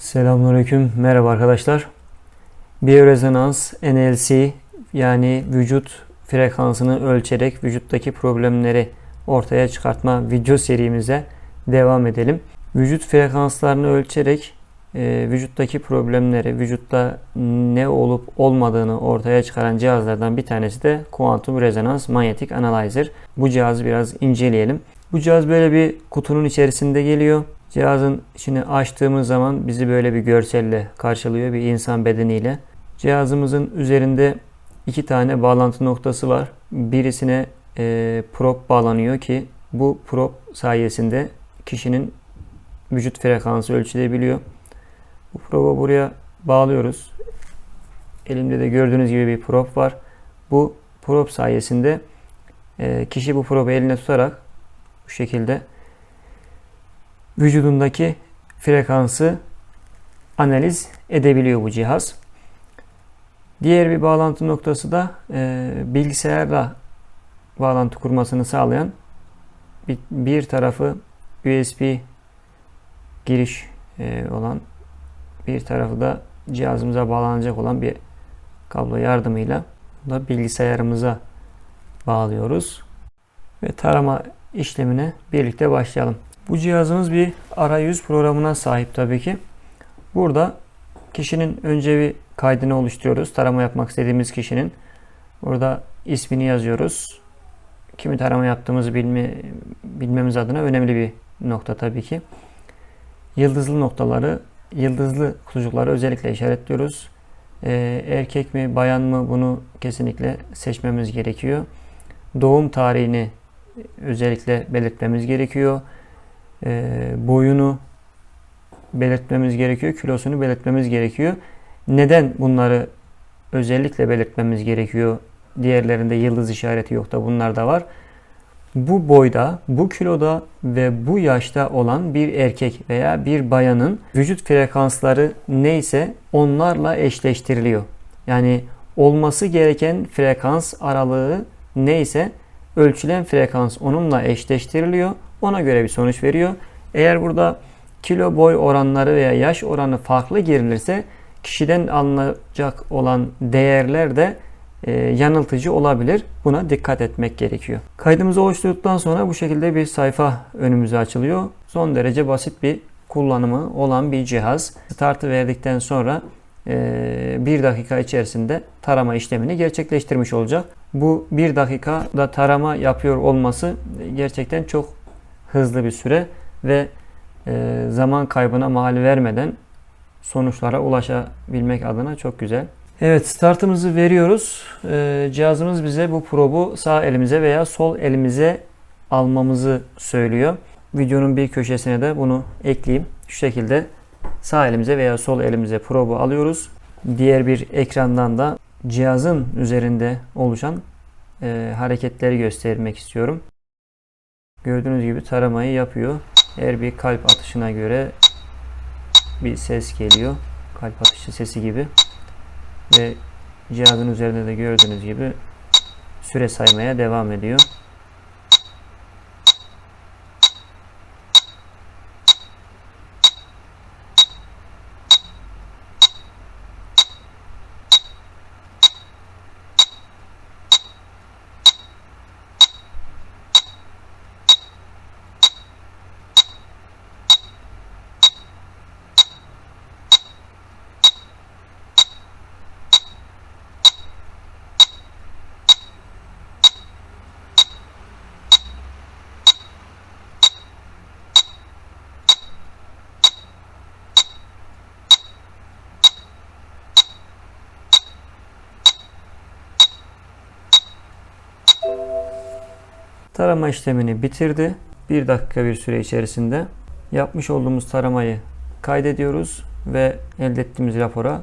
Selamünaleyküm. Merhaba arkadaşlar. Biyorezonans NLC yani vücut frekansını ölçerek vücuttaki problemleri ortaya çıkartma video serimize devam edelim. Vücut frekanslarını ölçerek e, vücuttaki problemleri, vücutta ne olup olmadığını ortaya çıkaran cihazlardan bir tanesi de kuantum rezonans manyetik analyzer. Bu cihazı biraz inceleyelim. Bu cihaz böyle bir kutunun içerisinde geliyor. Cihazın içini açtığımız zaman bizi böyle bir görselle karşılıyor bir insan bedeniyle. Cihazımızın üzerinde iki tane bağlantı noktası var. Birisine e, prop bağlanıyor ki bu prop sayesinde kişinin vücut frekansı ölçülebiliyor. Bu probu buraya bağlıyoruz. Elimde de gördüğünüz gibi bir prop var. Bu prop sayesinde e, kişi bu probu eline tutarak bu şekilde vücudundaki frekansı analiz edebiliyor bu cihaz. Diğer bir bağlantı noktası da e, bilgisayarla bağlantı kurmasını sağlayan bir, bir tarafı USB giriş e, olan bir tarafı da cihazımıza bağlanacak olan bir kablo yardımıyla da bilgisayarımıza bağlıyoruz ve tarama işlemine birlikte başlayalım. Bu cihazımız bir arayüz programına sahip tabii ki. Burada kişinin önce bir kaydını oluşturuyoruz. Tarama yapmak istediğimiz kişinin. Burada ismini yazıyoruz. Kimi tarama yaptığımızı bilme, bilmemiz adına önemli bir nokta tabii ki. Yıldızlı noktaları, yıldızlı kutucukları özellikle işaretliyoruz. Ee, erkek mi, bayan mı bunu kesinlikle seçmemiz gerekiyor. Doğum tarihini özellikle belirtmemiz gerekiyor e, boyunu belirtmemiz gerekiyor, kilosunu belirtmemiz gerekiyor. Neden bunları özellikle belirtmemiz gerekiyor? Diğerlerinde yıldız işareti yok da bunlar da var. Bu boyda, bu kiloda ve bu yaşta olan bir erkek veya bir bayanın vücut frekansları neyse onlarla eşleştiriliyor. Yani olması gereken frekans aralığı neyse ölçülen frekans onunla eşleştiriliyor. Ona göre bir sonuç veriyor. Eğer burada kilo boy oranları veya yaş oranı farklı girilirse kişiden alınacak olan değerler de e, yanıltıcı olabilir. Buna dikkat etmek gerekiyor. Kaydımızı oluşturduktan sonra bu şekilde bir sayfa önümüze açılıyor. Son derece basit bir kullanımı olan bir cihaz. Startı verdikten sonra e, bir dakika içerisinde tarama işlemini gerçekleştirmiş olacak. Bu bir dakikada tarama yapıyor olması gerçekten çok hızlı bir süre ve e, zaman kaybına mahal vermeden sonuçlara ulaşabilmek adına çok güzel. Evet startımızı veriyoruz. E, cihazımız bize bu probu sağ elimize veya sol elimize almamızı söylüyor. Videonun bir köşesine de bunu ekleyeyim. Şu şekilde sağ elimize veya sol elimize probu alıyoruz. Diğer bir ekrandan da cihazın üzerinde oluşan e, hareketleri göstermek istiyorum. Gördüğünüz gibi taramayı yapıyor. Her bir kalp atışına göre bir ses geliyor. Kalp atışı sesi gibi. Ve cihazın üzerinde de gördüğünüz gibi süre saymaya devam ediyor. Tarama işlemini bitirdi. Bir dakika bir süre içerisinde yapmış olduğumuz taramayı kaydediyoruz ve elde ettiğimiz rapora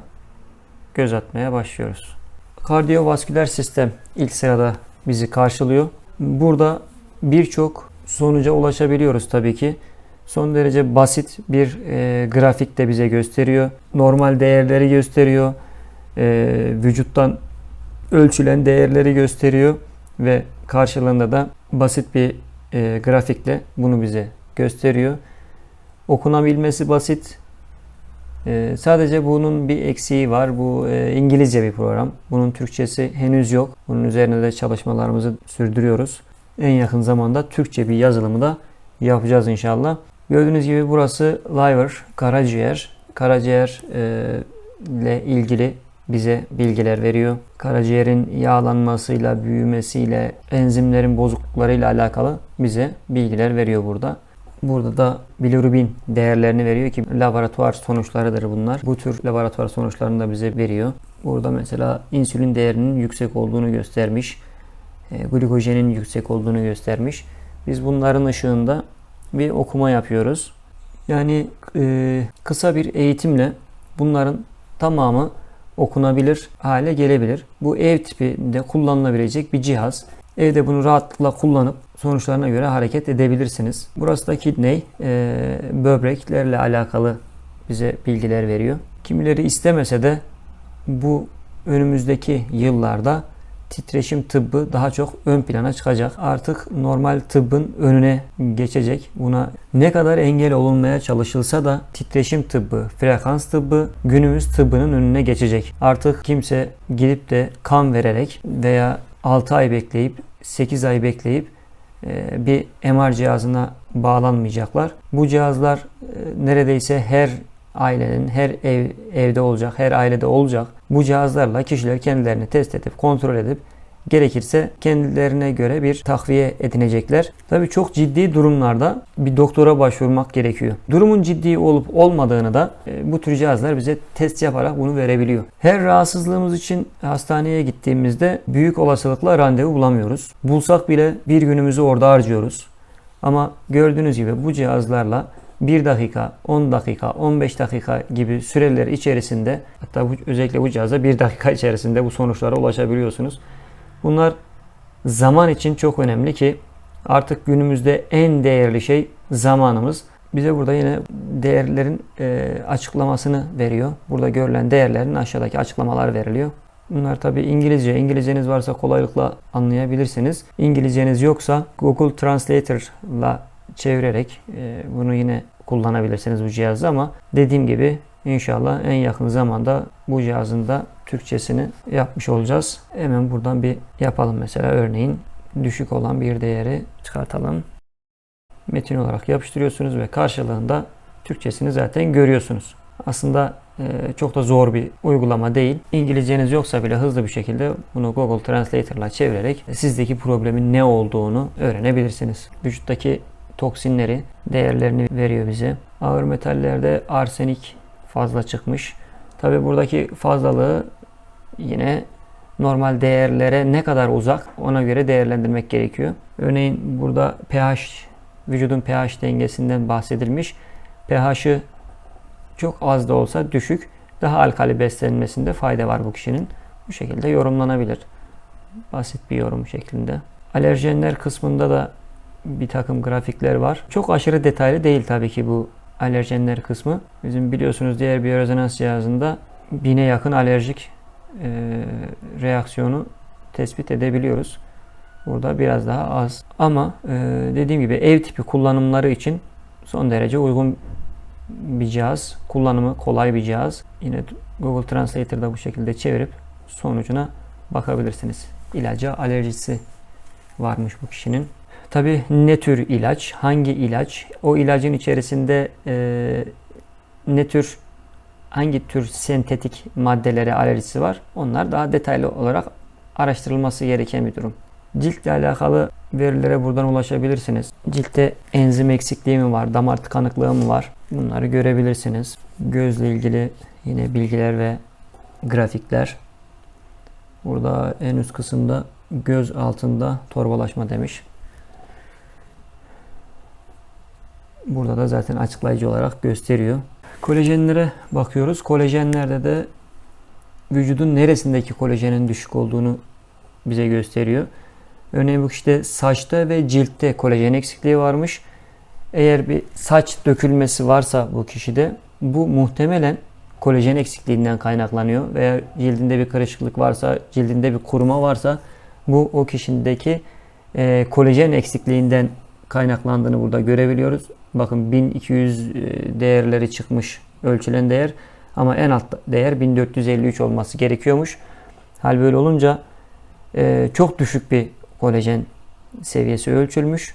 göz atmaya başlıyoruz. Kardiyovasküler sistem ilk sırada bizi karşılıyor. Burada birçok sonuca ulaşabiliyoruz tabii ki. Son derece basit bir e, grafik de bize gösteriyor. Normal değerleri gösteriyor. E, vücuttan ölçülen değerleri gösteriyor ve karşılığında da basit bir e, grafikle bunu bize gösteriyor. Okunabilmesi basit. Ee, sadece bunun bir eksiği var. Bu e, İngilizce bir program. Bunun Türkçesi henüz yok. Bunun üzerine de çalışmalarımızı sürdürüyoruz. En yakın zamanda Türkçe bir yazılımı da yapacağız inşallah. Gördüğünüz gibi burası liver, karaciğer. Karaciğer e, ile ilgili bize bilgiler veriyor. Karaciğerin yağlanmasıyla, büyümesiyle, enzimlerin bozukluklarıyla alakalı bize bilgiler veriyor burada. Burada da bilirubin değerlerini veriyor ki laboratuvar sonuçlarıdır bunlar. Bu tür laboratuvar sonuçlarını da bize veriyor. Burada mesela insülin değerinin yüksek olduğunu göstermiş. E, glikojenin yüksek olduğunu göstermiş. Biz bunların ışığında bir okuma yapıyoruz. Yani e, kısa bir eğitimle bunların tamamı okunabilir hale gelebilir. Bu ev tipinde kullanılabilecek bir cihaz. Evde bunu rahatlıkla kullanıp sonuçlarına göre hareket edebilirsiniz. Burası da kidney, e, böbreklerle alakalı bize bilgiler veriyor. Kimileri istemese de bu önümüzdeki yıllarda titreşim tıbbı daha çok ön plana çıkacak. Artık normal tıbbın önüne geçecek. Buna ne kadar engel olunmaya çalışılsa da titreşim tıbbı, frekans tıbbı günümüz tıbbının önüne geçecek. Artık kimse gidip de kan vererek veya 6 ay bekleyip 8 ay bekleyip e, bir MR cihazına bağlanmayacaklar. Bu cihazlar e, neredeyse her ailenin her ev evde olacak, her ailede olacak. Bu cihazlarla kişiler kendilerini test edip kontrol edip gerekirse kendilerine göre bir takviye edinecekler. Tabii çok ciddi durumlarda bir doktora başvurmak gerekiyor. Durumun ciddi olup olmadığını da e, bu tür cihazlar bize test yaparak bunu verebiliyor. Her rahatsızlığımız için hastaneye gittiğimizde büyük olasılıkla randevu bulamıyoruz. Bulsak bile bir günümüzü orada harcıyoruz. Ama gördüğünüz gibi bu cihazlarla 1 dakika, 10 dakika, 15 dakika gibi süreler içerisinde hatta bu, özellikle bu cihazda 1 dakika içerisinde bu sonuçlara ulaşabiliyorsunuz. Bunlar zaman için çok önemli ki artık günümüzde en değerli şey zamanımız. Bize burada yine değerlerin e, açıklamasını veriyor. Burada görülen değerlerin aşağıdaki açıklamalar veriliyor. Bunlar tabi İngilizce. İngilizceniz varsa kolaylıkla anlayabilirsiniz. İngilizceniz yoksa Google Translator'la çevirerek e, bunu yine kullanabilirsiniz bu cihazda ama dediğim gibi inşallah en yakın zamanda bu cihazın da Türkçesini yapmış olacağız. Hemen buradan bir yapalım mesela örneğin düşük olan bir değeri çıkartalım. Metin olarak yapıştırıyorsunuz ve karşılığında Türkçesini zaten görüyorsunuz. Aslında e, çok da zor bir uygulama değil. İngilizceniz yoksa bile hızlı bir şekilde bunu Google Translator ile çevirerek sizdeki problemin ne olduğunu öğrenebilirsiniz. Vücuttaki toksinleri, değerlerini veriyor bize. Ağır metallerde arsenik fazla çıkmış. Tabi buradaki fazlalığı yine normal değerlere ne kadar uzak ona göre değerlendirmek gerekiyor. Örneğin burada pH, vücudun pH dengesinden bahsedilmiş. pH'ı çok az da olsa düşük, daha alkali beslenmesinde fayda var bu kişinin. Bu şekilde yorumlanabilir. Basit bir yorum şeklinde. Alerjenler kısmında da bir takım grafikler var. Çok aşırı detaylı değil tabii ki bu alerjenler kısmı. Bizim biliyorsunuz diğer bir rezonans cihazında bine yakın alerjik e, reaksiyonu tespit edebiliyoruz. Burada biraz daha az. Ama e, dediğim gibi ev tipi kullanımları için son derece uygun bir cihaz. Kullanımı kolay bir cihaz. Yine Google Translator'da bu şekilde çevirip sonucuna bakabilirsiniz. İlaca alerjisi varmış bu kişinin. Tabi ne tür ilaç, hangi ilaç, o ilacın içerisinde e, ne tür, hangi tür sentetik maddelere alerjisi var onlar daha detaylı olarak araştırılması gereken bir durum. Ciltle alakalı verilere buradan ulaşabilirsiniz. Ciltte enzim eksikliği mi var, damar tıkanıklığı mı var bunları görebilirsiniz. Gözle ilgili yine bilgiler ve grafikler. Burada en üst kısımda göz altında torbalaşma demiş. Burada da zaten açıklayıcı olarak gösteriyor. Kolajenlere bakıyoruz. Kolajenlerde de vücudun neresindeki kolajenin düşük olduğunu bize gösteriyor. Örneğin bu kişide saçta ve ciltte kolajen eksikliği varmış. Eğer bir saç dökülmesi varsa bu kişide bu muhtemelen kolajen eksikliğinden kaynaklanıyor veya cildinde bir karışıklık varsa, cildinde bir kuruma varsa bu o kişideki e, kolajen eksikliğinden kaynaklandığını burada görebiliyoruz. Bakın 1200 e, değerleri çıkmış ölçülen değer ama en alt değer 1453 olması gerekiyormuş. Hal böyle olunca e, çok düşük bir kolajen seviyesi ölçülmüş.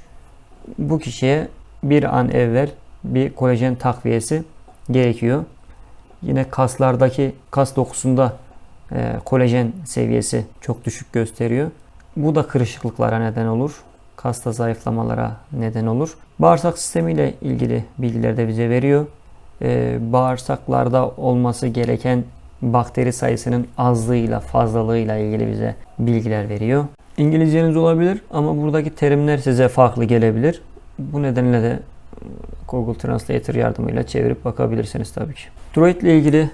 Bu kişiye bir an evvel bir kolajen takviyesi gerekiyor. Yine kaslardaki kas dokusunda e, kolajen seviyesi çok düşük gösteriyor. Bu da kırışıklıklara neden olur. Kasta zayıflamalara neden olur. Bağırsak sistemiyle ilgili bilgiler de bize veriyor. E, bağırsaklarda olması gereken bakteri sayısının azlığıyla fazlalığıyla ilgili bize bilgiler veriyor. İngilizceniz olabilir ama buradaki terimler size farklı gelebilir. Bu nedenle de Google Translator yardımıyla çevirip bakabilirsiniz tabii ki. Tiroid ile ilgili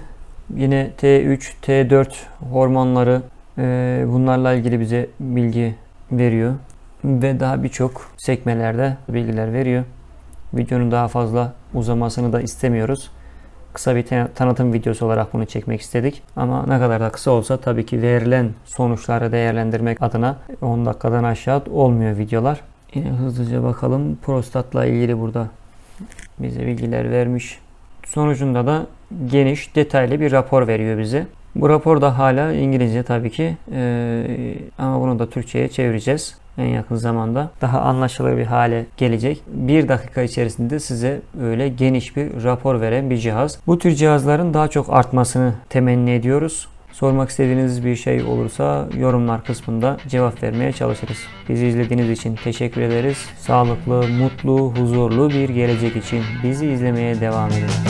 yine T3, T4 hormonları e, bunlarla ilgili bize bilgi veriyor. Ve daha birçok sekmelerde bilgiler veriyor. Videonun daha fazla uzamasını da istemiyoruz. Kısa bir tanıtım videosu olarak bunu çekmek istedik. Ama ne kadar da kısa olsa tabii ki verilen sonuçları değerlendirmek adına 10 dakikadan aşağı olmuyor videolar. Yine hızlıca bakalım. Prostatla ilgili burada bize bilgiler vermiş. Sonucunda da geniş, detaylı bir rapor veriyor bize. Bu rapor da hala İngilizce tabii ki ee, ama bunu da Türkçe'ye çevireceğiz en yakın zamanda. Daha anlaşılır bir hale gelecek. Bir dakika içerisinde size öyle geniş bir rapor veren bir cihaz. Bu tür cihazların daha çok artmasını temenni ediyoruz. Sormak istediğiniz bir şey olursa yorumlar kısmında cevap vermeye çalışırız. Bizi izlediğiniz için teşekkür ederiz. Sağlıklı, mutlu, huzurlu bir gelecek için bizi izlemeye devam edin.